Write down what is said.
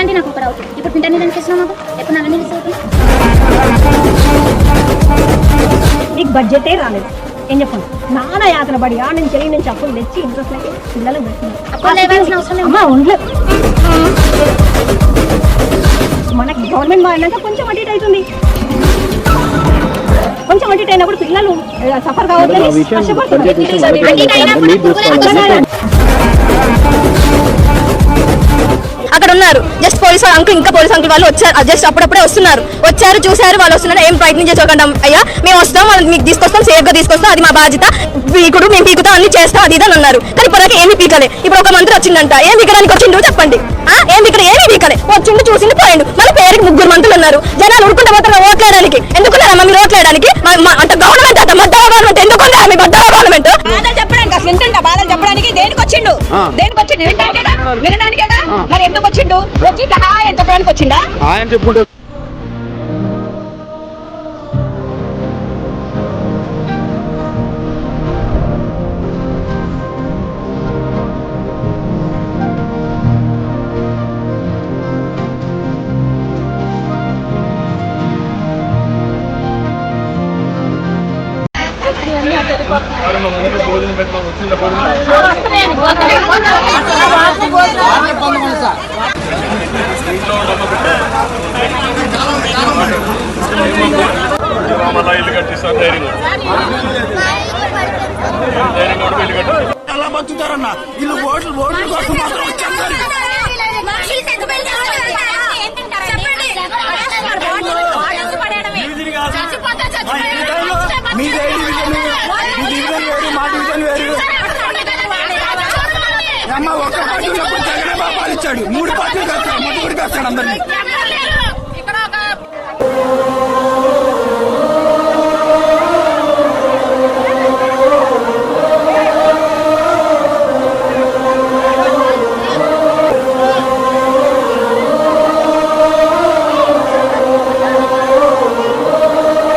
అంటే నాకు ఒక డౌట్ ఇప్పుడు పింటర్ నీళ్ళు అనిపిస్తున్నావు మాకు ఎప్పుడు నల్ల నీళ్ళు ఇస్తావు నీకు బడ్జెటే రాలేదు. ఏం చెప్పను? నాన్న యాతన పడి ఆ నుంచి చెల్లి నుంచి అప్పులు తెచ్చి ఇంట్రెస్ట్ పిల్లలకు లేదు. అమ్మా ఉండలేదు మనకి గవర్నమెంట్ మారినాక కొంచెం అటు ఇటు అవుతుంది. కొంచెం అటు ఇటు అయినప్పుడు పిల్లలు సఫర్ కావద్దని కష్టపడుతున్నారు. వస్తున్నారు. జస్ట్ పోలీస్ అంకుల్ ఇంకా పోలీస్ అంకుల్ వాళ్ళు వచ్చారు. జస్ట్ అప్పుడప్పుడే వస్తున్నారు. వచ్చారు చూసారు వాళ్ళు వస్తున్నారు. ఏం ప్రయత్నం చేసుకోకుండా అయ్యా మేము వస్తాం వాళ్ళని మీకు తీసుకొస్తాం సేఫ్గా తీసుకొస్తాం అది మా బాధ్యత. పీకుడు మేము పీకుతాం అన్ని చేస్తాం అది ఇది అని అన్నారు. కానీ ఇప్పటికే ఏమి పీకలే. ఇప్పుడు ఒక మంత్రి వచ్చిందంట. ఏం పీకడానికి వచ్చిండు చెప్పండి. ఆ ఏం పీకలే ఏమి పీకలే. వచ్చిండు చూసిండు పోయిండు. మన పేరుకి ముగ్గురు మంత్రులు ఉన్నారు జనాలు ఉడుకుంటే మాత్రం ఓట్లేయడానికి. ఎందుకున్నారమ్మా మీరు ఓట్లేయడానికి? మా- అంటే గవర్నమెంట్ అంట మధ్య గవర్నమెంట్ ఎందుకున్నా మీ మధ్య గవర్నమెంట్ వచ్చిండు. దేనికి వచ్చిండు? మరి ఎందుకు వచ్చిండు? వచ్చి సహాయం చెప్పడానికి వచ్చిండా? ఆయన చెప్పుకుంటే ఇల్లు ఇల్లు కట్టిస్తాను ఎలా బతుకుతారన్న వీళ్ళు ఓట్లు ఓట్ల కోసం మాత్రం వచ్చేస్తారు. మా ఈ డివిజన్ వేరు మా డివిజన్ వేరు. అమ్మ ఒక్క పార్టీ జగన్ బాబాలు ఇచ్చాడు. మూడు పార్టీలు కట్టాడు మొత్తం కట్టాడు అందరినీ.